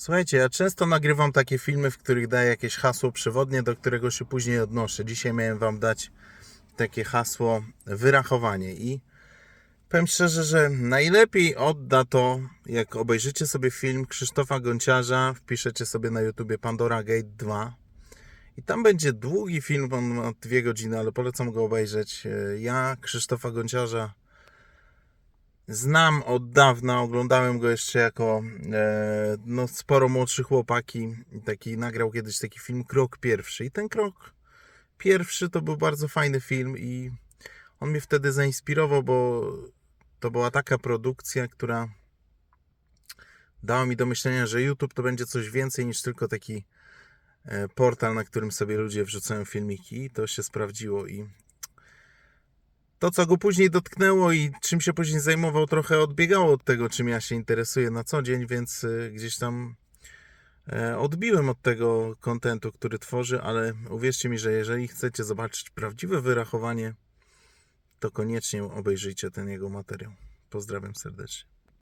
Słuchajcie, ja często nagrywam takie filmy, w których daję jakieś hasło przewodnie, do którego się później odnoszę. Dzisiaj miałem Wam dać takie hasło wyrachowanie i powiem szczerze, że najlepiej odda to, jak obejrzycie sobie film Krzysztofa Gonciarza, wpiszecie sobie na YouTubie Pandora Gate 2 i tam będzie długi film, on ma dwie godziny, ale polecam go obejrzeć. Ja Krzysztofa Gonciarza znam od dawna, oglądałem go jeszcze jako e, no, sporo młodszy chłopaki. Taki nagrał kiedyś taki film Krok Pierwszy. I ten krok pierwszy to był bardzo fajny film i on mnie wtedy zainspirował, bo to była taka produkcja, która dała mi do myślenia, że YouTube to będzie coś więcej niż tylko taki e, portal, na którym sobie ludzie wrzucają filmiki. I to się sprawdziło i to, co go później dotknęło i czym się później zajmował, trochę odbiegało od tego, czym ja się interesuję na co dzień, więc y, gdzieś tam e, odbiłem od tego kontentu, który tworzy, ale uwierzcie mi, że jeżeli chcecie zobaczyć prawdziwe wyrachowanie, to koniecznie obejrzyjcie ten jego materiał. Pozdrawiam serdecznie.